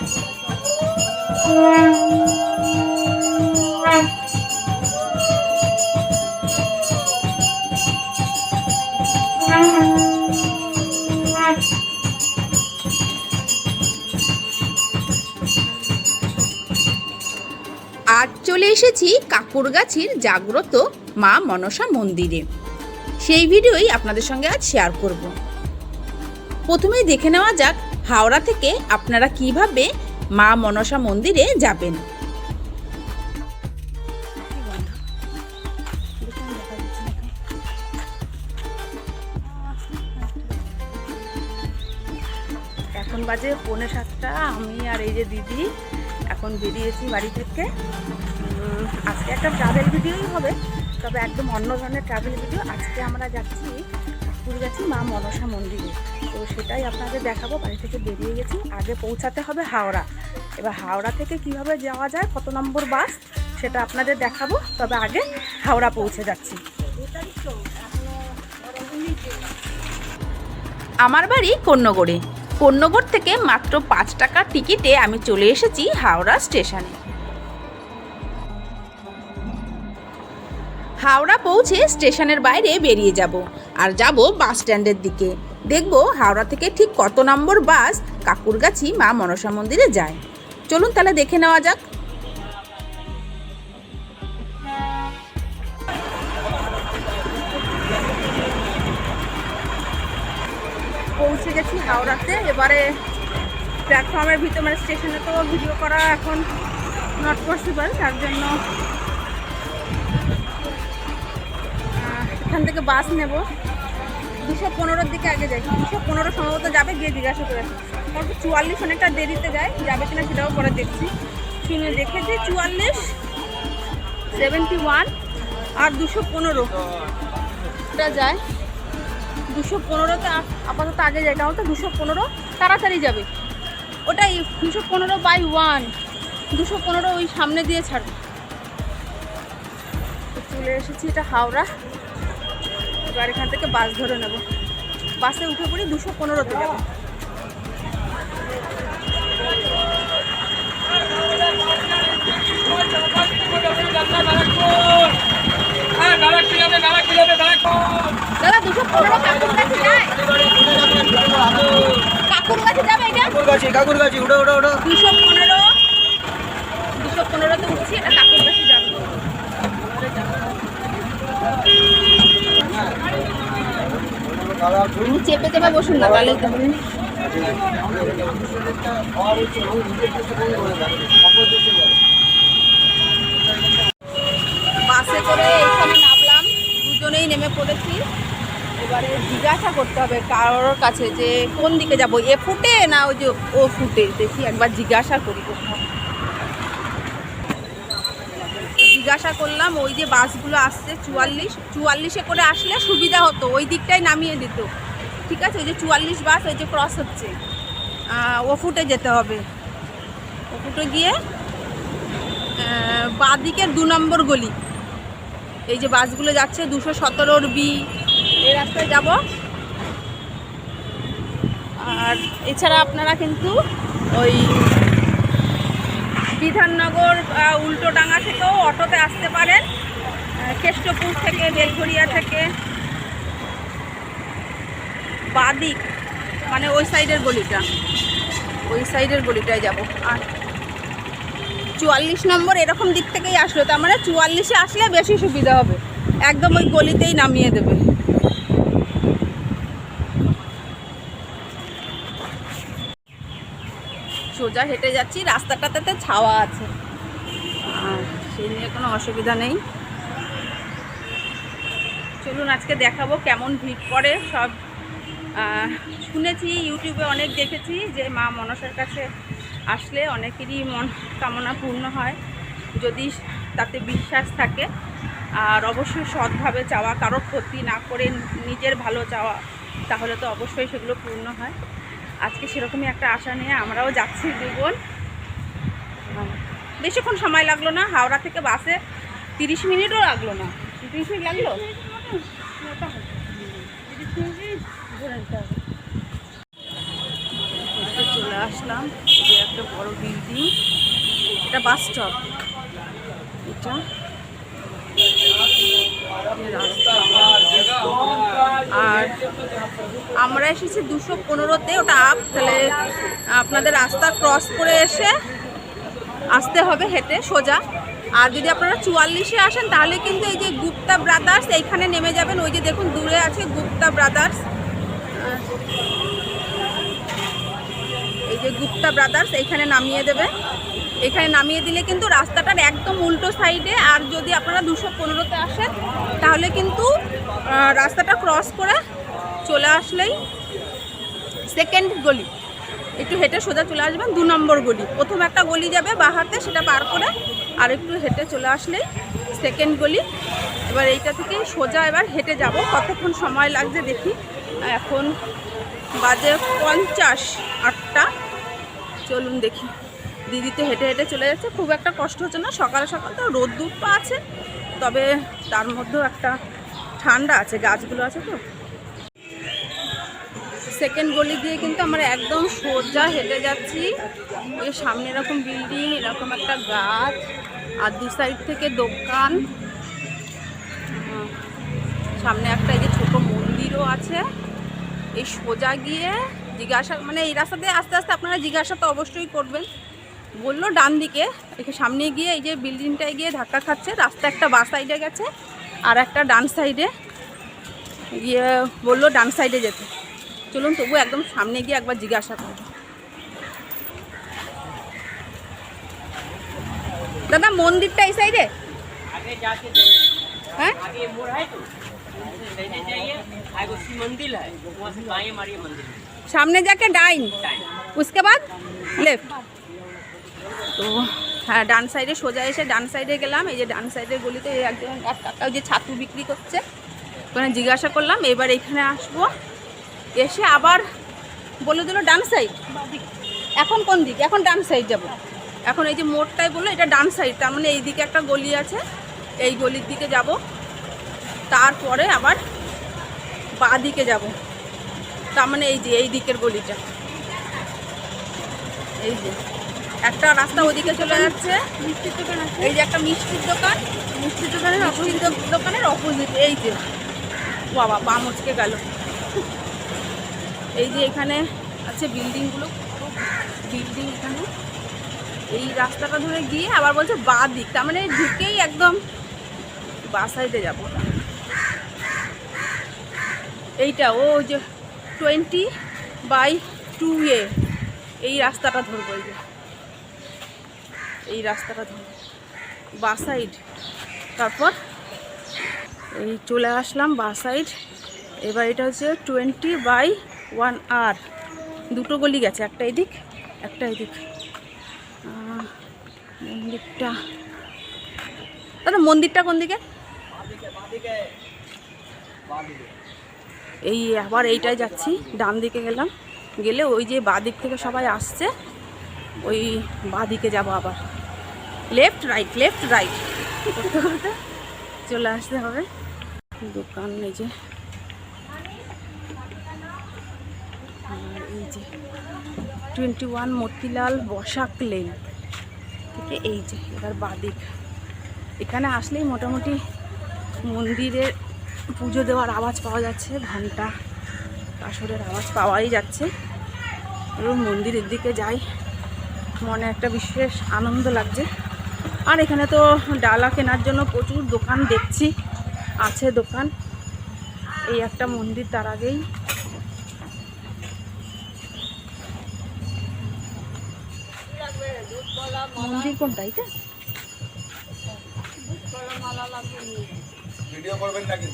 আজ চলে এসেছি কাকুরগাছির জাগ্রত মা মনসা মন্দিরে। সেই ভিডিওই আপনাদের সঙ্গে আজ শেয়ার করব। প্রথমেই দেখে নেওয়া যাক হাওড়া থেকে আপনারা কীভাবে মা মনসা মন্দিরে যাবেন? এখন বাজে পৌনে সাতটা, আমি আর এই যে দিদি এখন বেরিয়েছি বাড়ি থেকে। আজকে একটা ট্রাভেল ভিডিওই হবে, তবে একদম অন্য ধরনের ট্রাভেল ভিডিও আজকে আমরা যাচ্ছি যাচ্ছি মা মনসা মন্দিরে। তো সেটাই আপনাদের দেখাবো, বাড়ি থেকে বেরিয়ে গেছি। আগে পৌঁছাতে হবে হাওড়া। এবার হাওড়া থেকে কীভাবে যাওয়া যায়, কত নম্বর বাস, সেটা আপনাদের দেখাবো। তবে আগে হাওড়া পৌঁছে যাচ্ছি। আমার বাড়ি কন্যগড়ে। কন্যগড় থেকে মাত্র পাঁচ টাকার টিকিটে আমি চলে এসেছি হাওড়া স্টেশনে। হাওড়া পৌঁছে স্টেশনের বাইরে বেরিয়ে যাব। আর যাব বাস স্ট্যান্ডের দিকে। দেখব হাওড়া থেকে ঠিক কত নম্বর বাস কাকুরগাছি মা মনসা মন্দিরে যায়। চলুন তাহলে দেখে নেওয়া যাক। পৌঁছে গেছি হাওড়াতে। এবারে প্ল্যাটফর্মের ভিতরে মানে স্টেশনে তো ভিডিও করা এখন নট পসিবল তার জন্য এখান থেকে বাস নেব। দুশো পনেরোর দিকে আগে যাই দুশো পনেরো সম্ভবত যাবে গিয়ে জিজ্ঞাসা করে কারণ চুয়াল্লিশ অনেকটা দেরিতে যায়, যাবে কিনা সেটাও পরে দেখছি। শুনে দেখেছি চুয়াল্লিশ সেভেন্টি ওয়ান আর দুশো পনেরো। এটা যায়। দুশো পনেরোতে আপাতত আগে যায় কারণ তো দুশো পনেরো তাড়াতাড়ি যাবে। ওটাই দুশো পনেরো বাই ওয়ান দুশো পনেরো ওই সামনে দিয়ে ছাড়বে। চলে এসেছি এটা হাওড়া। এবার এখান থেকে বাস ধরে নেব। বাসে উঠে পড়ি দুশো পনেরোতে যাব দাদা দুশো পনেরো কাকুর কাছে যায়। কাকুর কাছে যাবে এটা? কাকুরগাছি কাকুরগাছি উঠো উঠো উঠো। দুশো পনেরো। দুশো পনেরোতে উঠছি এটা কাকুর কাছে যাবে আপনি চেপে চেপে বসুন না, তাহলে বাসে করে এখানে নামলাম, দুজনেই নেমে পড়েছি। এবারে জিজ্ঞাসা করতে হবে কারোর কাছে যে কোন দিকে যাব, এ ফুটে না ওই যে ও ফুটে? দেখি একবার জিজ্ঞাসা করি কোথাও। জিজ্ঞাসা করলাম, ওই যে বাসগুলো আসছে চুয়াল্লিশ, চুয়াল্লিশে করে আসলে সুবিধা হতো, ওই দিকটাই নামিয়ে দিত। ঠিক আছে? ওই যে চুয়াল্লিশ বাস, ওই যে ক্রস হচ্ছে। ও ফুটে যেতে হবে। ও ফুটে গিয়ে বাঁ দিকের দু নম্বর গলি। এই যে বাসগুলো যাচ্ছে, দুশো সতেরোর বি। এই রাস্তায় যাব। আর এছাড়া আপনারা কিন্তু ওই বিধাননগর উল্টোডাঙ্গা থেকেও অটোতে আসতে পারেন কেষ্টপুর থেকে বেলঘরিয়া থেকে। বাদিক মানে ওই সাইডের গলিটা। ওই সাইডের গলিটায় যাব। আর চুয়াল্লিশ নম্বর এরকম দিক থেকেই আসলো, তার মানে চুয়াল্লিশে আসলে বেশি সুবিধা হবে। একদম ওই গলিতেই নামিয়ে দেবে। সোজা হেঁটে যাচ্ছি, রাস্তাটাতে ছাওয়া আছে। আর সেই নিয়ে কোনো অসুবিধা নেই। চলুন আজকে দেখাবো কেমন ভিড় পড়ে সব। শুনেছি, ইউটিউবে অনেক দেখেছি যে মা মনসার কাছে আসলে অনেকেরই মন কামনা পূর্ণ হয়, যদি তাতে বিশ্বাস থাকে। আর অবশ্যই সৎভাবে চাওয়া কারোর ক্ষতি না করে নিজের ভালো চাওয়া, তাহলে তো অবশ্যই সেগুলো পূর্ণ হয়। আজকে সেরকমই একটা আশা নিয়ে আমরাও যাচ্ছি দুবোন বেশিক্ষণ সময় লাগল না হাওড়া থেকে বাসে তিরিশ মিনিটও লাগল না। তিরিশ মিনিট লাগল? চলে আসলাম যে একটা বড় বিল্ডিং এটা বাস স্টপ এটা? রাস্তা। আর আমরা এসেছি দুশো পনেরোতে, ওটা আপ তাহলে আপনাদের রাস্তা ক্রস করে এসে আসতে হবে হেঁটে, সোজা। আর যদি আপনারা চুয়াল্লিশে আসেন, তাহলে কিন্তু এই যে গুপ্তা ব্রাদার্স এইখানে নেমে যাবেন। ওই যে দেখুন, দূরে আছে গুপ্তা ব্রাদার্স এই যে গুপ্তা ব্রাদার্স এইখানে নামিয়ে দেবে। এখানে নামিয়ে দিলে কিন্তু রাস্তাটার একদম উল্টো সাইডে, আর যদি আপনারা দুশো পনেরোতে আসেন, তাহলে কিন্তু রাস্তাটা ক্রস করে চলে আসলেই সেকেন্ড গলি। একটু হেঁটে সোজা চলে আসবেন, দু নম্বর গলি। প্রথম একটা গলি যাবে বা হাতে সেটা পার করে আর একটু হেঁটে চলে আসলেই সেকেন্ড গলি। এবার এইটা থেকে সোজা এবার হেঁটে যাব। কতক্ষণ সময় লাগছে দেখি। এখন বাজে পঞ্চাশ আটটা। চলুন দেখি। দিদি তো হেঁটে হেঁটে চলে যাচ্ছে। খুব একটা কষ্ট হচ্ছে না। সকালে সকাল তো রোদ্দুর তো আছে, তবে তার মধ্যেও একটা ঠান্ডা আছে, গাছগুলো আছে তো। সেকেন্ড গলি দিয়ে কিন্তু আমরা একদম সোজা হেঁটে যাচ্ছি। ওই সামনে এরকম বিল্ডিং, এরকম একটা গাছ, আর দু সাইড থেকে দোকান। সামনে একটা এই যে ছোটো মন্দিরও আছে। এই সোজা গিয়ে জিজ্ঞাসা মানে এই রাস্তা দিয়ে আস্তে আস্তে আপনারা জিজ্ঞাসা তো অবশ্যই করবেন। বললো ডান দিকে এখানে সামনে গিয়ে এই যে বিল্ডিংটায় গিয়ে ধাক্কা খাচ্ছে রাস্তা একটা বাঁ সাইডে গেছে আর একটা ডান সাইডে গিয়ে বললো ডান সাইডে যেতে চলুন তবু একদম সামনে গিয়ে একবার জিজ্ঞাসা করব দাদা মন্দিরটা এই সাইডে आगे जाके जाइए হ্যাঁ आगे मोड़ है तो लेने जाइए आगे शिव मंदिर है वहाँ से बाएं मारिए मंदिर में। সামনে যাকে ডাইন टाइम उसके बाद লেফট তো হ্যাঁ ডান সাইডে সোজা এসে ডান সাইডে গেলাম। এই যে ডান সাইডের গলিতে এই একজন এক কাকা যে ছাতু বিক্রি করছে। ওখানে জিজ্ঞাসা করলাম, এবার এখানে আসব? এসে আবার বলে দিল, ডান সাইড। এখন কোন দিক? এখন ডান সাইড যাব। এখন এই যে মোড়টাই বলল, এটা ডান সাইড। তার মানে এই দিকে একটা গলি আছে, এই গলির দিকে যাব। তারপরে আবার বাঁ দিকে যাব। তার মানে এই যে, এই দিকের গলিটা। এই যে। একটা রাস্তা ওদিকে চলে যাচ্ছে। মিষ্টির দোকান এই যে একটা মিষ্টির দোকান। মিষ্টির দোকানের দো- দোকানের অপোজিট, এই যে। বাবা, পা মুচকে গেল। এই যে এখানে আছে বিল্ডিংগুলো। বিল্ডিং এখানে। এই রাস্তাটা ধরে গিয়ে আবার বলছে বা দিক। তার মানে ঢুকেই একদম বা সাইডে যাব। এইটা, ও যে টোয়েন্টি বাই টু এ এই রাস্তাটা ধরবো এই যে। এই রাস্তাটা ধরবো বা সাইড তারপর এই চলে আসলাম বা সাইড এবার এটা হচ্ছে টোয়েন্টি বাই ওয়ান আর দুটো গলি গেছে, একটা এদিক একটা এদিক। মন্দিরটা। দাদা, মন্দিরটা কোন দিকে? এই আবার এইটাই যাচ্ছি, ডান দিকে গেলাম। গেলে ওই যে বাঁ দিক থেকে সবাই আসছে, ওই বাঁ দিকে যাব আবার। লেফট রাইট লেফট রাইট চলে আসতে হবে। দোকান এই যে। এই যে twenty one Motilal Basak lane থেকে এই যে, এবার বাদিক। এখানে আসলেই মোটামুটি মন্দিরের পুজো দেওয়ার আওয়াজ পাওয়া যাচ্ছে ঘণ্টা কাসরের আওয়াজ পাওয়াই যাচ্ছে। এবং মন্দিরের দিকে যাই। মনে একটা বিশেষ আনন্দ লাগছে। আর এখানে তো ডালা কেনার জন্য প্রচুর দোকান দেখছি আছে দোকান। এই একটা মন্দির তার আগেই। মন্দির কোনটা এটা?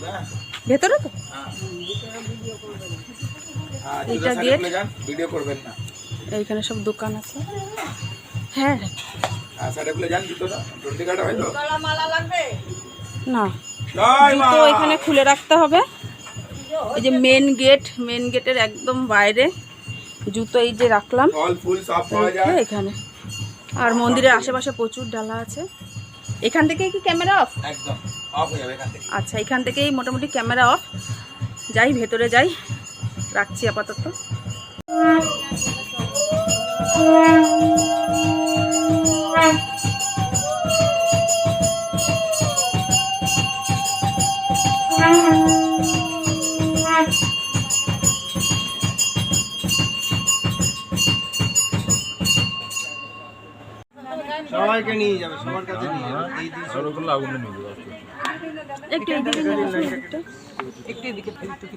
হ্যাঁ ভেতরে তো? হ্যাঁ। এইটা ভিডিও করবেন না। এইখানে সব দোকান আছে। হ্যাঁ। জুতোটা। কাটা হয় তো না। জয় মা। জুতো এখানে খুলে রাখতে হবে। এই যে মেন গেট মেন গেটের একদম বাইরে। জুতো এই যে রাখলাম। ফল ফুল সব পাওয়া রেখে যায় এখানে। আর মন্দিরের আশেপাশে প্রচুর ডালা আছে। এখান থেকে কি ক্যামেরা অফ একদম। অফ হয়ে যাবে এখান থেকে। আচ্ছা এখান থেকেই মোটামুটি ক্যামেরা অফ যাই ভেতরে যাই। রাখছি আপাতত। সবাইকে নিয়ে যাবে সবার কাছে নিয়ে যাবে। এই দিন একটু এদিকে নিয়ে একটু। একটু এদিকে একটু কি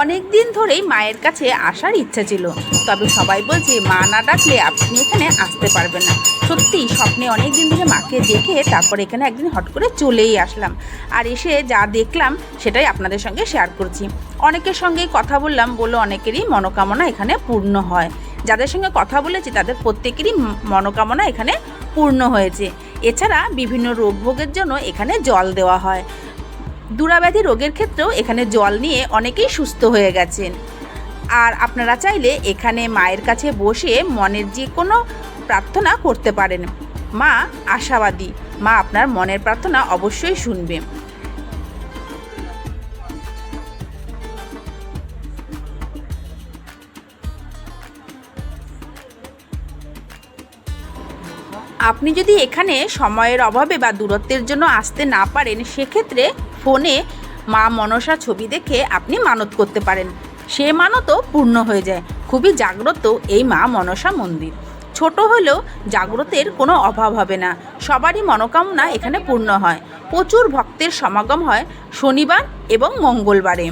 অনেক দিন ধরেই মায়ের কাছে আসার ইচ্ছা ছিল। তবে সবাই বলছে, মা না ডাকলে আপনি এখানে আসতে পারবেন না। সত্যি, স্বপ্নে অনেক দিন ধরে মাকে দেখে তারপর এখানে একদিন হট করে চলেই আসলাম। আর এসে যা দেখলাম, সেটাই আপনাদের সঙ্গে শেয়ার করছি। অনেকের সঙ্গে কথা বললাম বলে অনেকেরই মনোকামনা এখানে পূর্ণ হয়। যাদের সঙ্গে কথা বলেছি, তাদের প্রত্যেকেরই মনোকামনা এখানে পূর্ণ হয়েছে। এছাড়া বিভিন্ন রোগ ভোগের জন্য এখানে জল দেওয়া হয়। দুরাব্যাধি রোগের ক্ষেত্রেও এখানে জল নিয়ে অনেকেই সুস্থ হয়ে গেছেন। আর আপনারা চাইলে এখানে মায়ের কাছে বসে মনের যে কোনো প্রার্থনা করতে পারেন। মা আশাবাদী। মা আপনার মনের প্রার্থনা অবশ্যই শুনবে। আপনি যদি এখানে সময়ের অভাবে বা দূরত্বের জন্য আসতে না পারেন, সেক্ষেত্রে ফোনে মা মনসা ছবি দেখে আপনি মানত করতে পারেন। সে মানতও পূর্ণ হয়ে যায়। খুবই জাগ্রত এই মা মনসা মন্দির। ছোট হলেও জাগ্রতের কোনো অভাব হবে না। সবারই মনোকামনা এখানে পূর্ণ হয়। প্রচুর ভক্তের সমাগম হয় শনিবার এবং মঙ্গলবারে।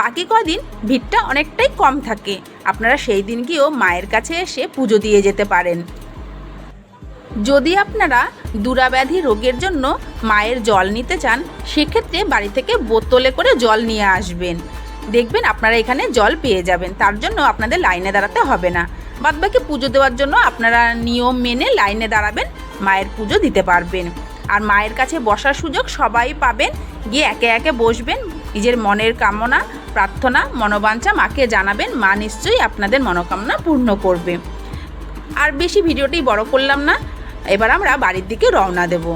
বাকি কদিন ভিড়টা অনেকটাই কম থাকে। আপনারা সেই দিন গিয়েও মায়ের কাছে এসে পুজো দিয়ে যেতে পারেন। যদি আপনারা দুরাব্যাধি রোগের জন্য মায়ের জল নিতে চান, সেক্ষেত্রে বাড়ি থেকে বোতলে করে জল নিয়ে আসবেন। দেখবেন আপনারা এখানে জল পেয়ে যাবেন, তার জন্য আপনাদের লাইনে দাঁড়াতে হবে না। বাদবাকি পুজো দেওয়ার জন্য আপনারা নিয়ম মেনে লাইনে দাঁড়াবেন, মায়ের পুজো দিতে পারবেন। আর মায়ের কাছে বসার সুযোগ সবাই পাবেন, গিয়ে একে একে বসবেন, নিজের মনের কামনা, প্রার্থনা, মনোবাঞ্ছা মাকে জানাবেন, মা নিশ্চয়ই আপনাদের মনোকামনা পূর্ণ করবে। আর বেশি ভিডিওটি বড় করলাম না এবার আমরা বাড়ির দিকে রওনা দেব।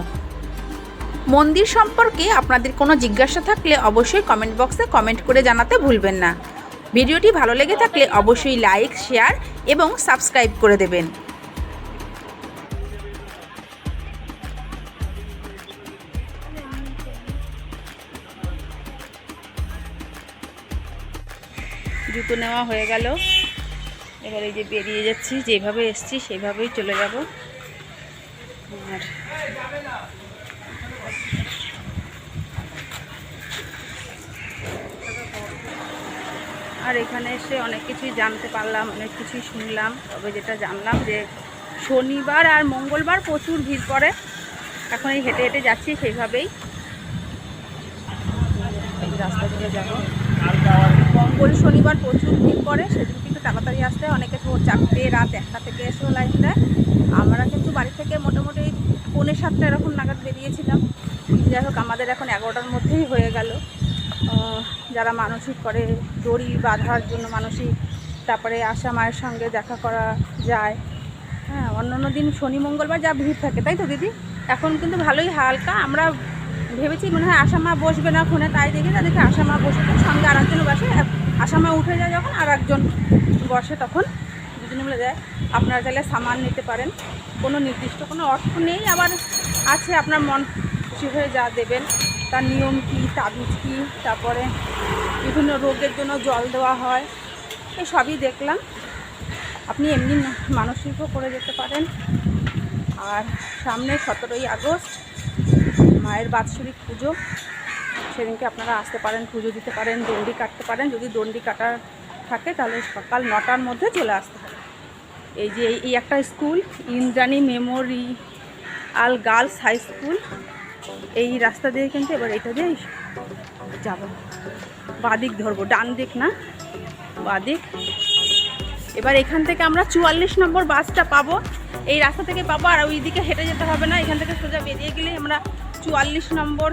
মন্দির সম্পর্কে আপনাদের কোনো জিজ্ঞাসা থাকলে অবশ্যই কমেন্ট বক্সে কমেন্ট করে জানাতে ভুলবেন না। ভিডিওটি ভালো লেগে থাকলে অবশ্যই লাইক শেয়ার এবং সাবস্ক্রাইব করে দেবেন। জুতো নেওয়া হয়ে গেল। এবার এই যে বেরিয়ে যাচ্ছি, যেভাবে এসছি সেভাবেই চলে যাব। আর আর এখানে এসে অনেক কিছুই জানতে পারলাম, অনেক কিছুই শুনলাম। তবে যেটা জানলাম যে শনিবার আর মঙ্গলবার প্রচুর ভিড় পড়ে। এখন এই হেঁটে হেঁটে যাচ্ছি সেইভাবেই। রাস্তা দিয়ে যাব মঙ্গল শনিবার প্রচুর ভিড় পড়ে সেদিন কিন্তু তাড়াতাড়ি আসতে। অনেকে ভোর চারটে রাত একটা থেকে এসেও লাইন দেয়। আমরা কিন্তু বাড়ি থেকে মোটামুটি পৌনে সাতটা এরকম নাগাদ বেরিয়েছিলাম। যাই হোক, আমাদের এখন এগারোটার মধ্যেই হয়ে গেল। যারা মানসিক করে, দড়ি বাঁধার জন্য মানসিক, তারপরে আশা মায়ের সঙ্গে দেখা করা যায়। হ্যাঁ অন্যান্য দিন শনি, মঙ্গলবার যা ভিড় থাকে, তাই তো দিদি? এখন কিন্তু ভালোই হালকা। আমরা ভেবেছি মনে হয় আশা মা বসবে না ফোনে তাই দেখি দেখি আশা মা বসবে সঙ্গে আর বসে। আশা মা উঠে যায় যখন, আর একজন বসে তখন, দুজনে মিলে যায়। আপনারা চাইলে সামান নিতে পারেন। কোনো নির্দিষ্ট কোনো অর্থ নেই, আবার আছে আপনার মন খুশি হয়ে যা দেবেন। তার নিয়ম কী, তাবিজ কী, তারপরে বিভিন্ন রোগের জন্য জল দেওয়া হয়, এই সবই দেখলাম। আপনি এমনি মানসিকও করে যেতে পারেন। আর সামনে সতেরোই আগস্ট, মায়ের বাৎসরিক পুজো। সেদিনকে আপনারা আসতে পারেন, পুজো দিতে পারেন, দণ্ডি কাটতে পারেন। যদি দণ্ডি কাটার থাকে তাহলে সকাল নটার মধ্যে চলে আসতে হবে। এই যে এই একটা school, Indrani memorial girls high school. এই রাস্তা দিয়ে কিন্তু এবার এটা দিয়ে যাব। বাদিক ধরবো, ডান দিক না, বাদিক। এবার এখান থেকে আমরা চুয়াল্লিশ নম্বর বাসটা পাবো। এই রাস্তা থেকে পাবো আর ওই দিকে হেঁটে যেতে হবে না, এখান থেকে সোজা বেরিয়ে গেলেই আমরা চুয়াল্লিশ নম্বর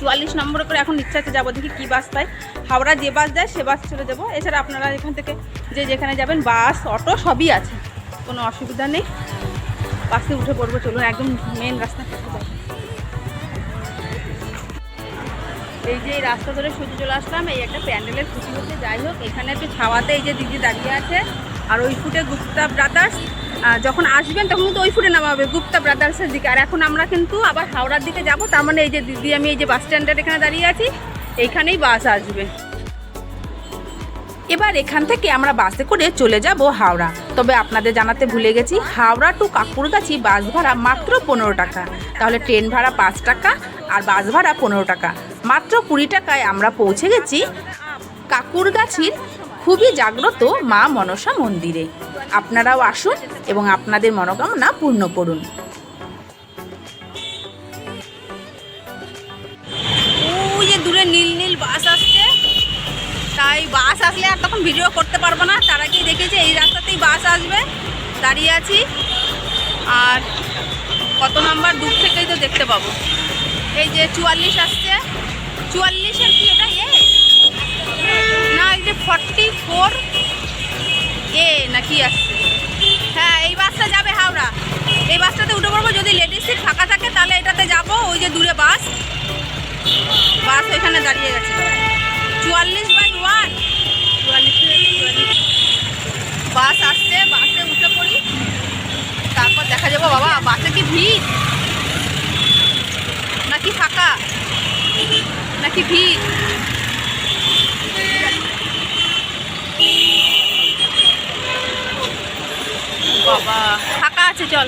চুয়াল্লিশ নম্বরে করে এখন ইচ্ছা আছে যাব। দেখি কী বাস পাই হাওড়া যে বাস যায়, সে বাস চলে যাব। এছাড়া আপনারা এখান থেকে যে যেখানে যাবেন, বাস, অটো, সবই আছে। কোনো অসুবিধা নেই। বাসে উঠে পড়ব। চলুন, একদম মেন রাস্তা এই যে রাস্তা ধরে সোজা চলে আসলাম। এই একটা প্যান্ডেলের খুশি হচ্ছে। যাই হোক, এখানে একটু ছাওয়াতে এই যে দিদি দাঁড়িয়ে আছে। আর ওই ফুটে গুপ্তা ব্রাদার্স। যখন আসবেন তখন কিন্তু ওই ফুটে নামা হবে গুপ্তা ব্রাদার্সের দিকে। আর এখন আমরা কিন্তু আবার হাওড়ার দিকে যাব, তার মানে এই যে দিদি, আমি এই যে বাস স্ট্যান্ডের এখানে দাঁড়িয়ে আছি এইখানেই বাস আসবে। এবার এখান থেকে আমরা বাসে করে চলে যাব হাওড়া। তবে আপনাদের জানাতে ভুলে গেছি, হাওড়া টু কাকুরগাছি বাস ভাড়া মাত্র পনেরো টাকা। তাহলে ট্রেন ভাড়া পাঁচ টাকা আর বাস ভাড়া পনেরো টাকা। মাত্র কুড়ি টাকায় আমরা পৌঁছে গেছি কাকুরগাছির খুবই জাগ্রত মা মনসা মন্দিরে। আপনারাও আসুন এবং আপনাদের মনোকামনা পূর্ণ করুন। যে দূরে নীল নীল বাস আসছে। তাই বাস আসলে আর তখন ভিডিও করতে পারব না। তার আগেই দেখেছি এই রাস্তাতেই বাস আসবে। দাঁড়িয়ে আছি। আর কত নাম্বার দূর থেকেই তো দেখতে পাবো। এই যে চুয়াল্লিশ আসছে। এই যে ফর্টি ফোর এ, নাকি আসছে হ্যাঁ এই বাসটা যাবে হাওড়া। এই বাসটাতে উঠে পড়ব, যদি লেডিস সিট ফাঁকা থাকে, তাহলে এটাতে যাব, ওই যে দূরে বাস। বাস ওইখানে দাঁড়িয়ে গেছে। চুয়াল্লিশ বাই ওয়ান বাস আসছে, বাসে উঠে পড়ি। তারপর দেখা যাব, বাবা, বাসে কি ভিড়? নাকি ফাঁকা? নাকি ভিড়? বাবা। ফাঁকা আছে চল।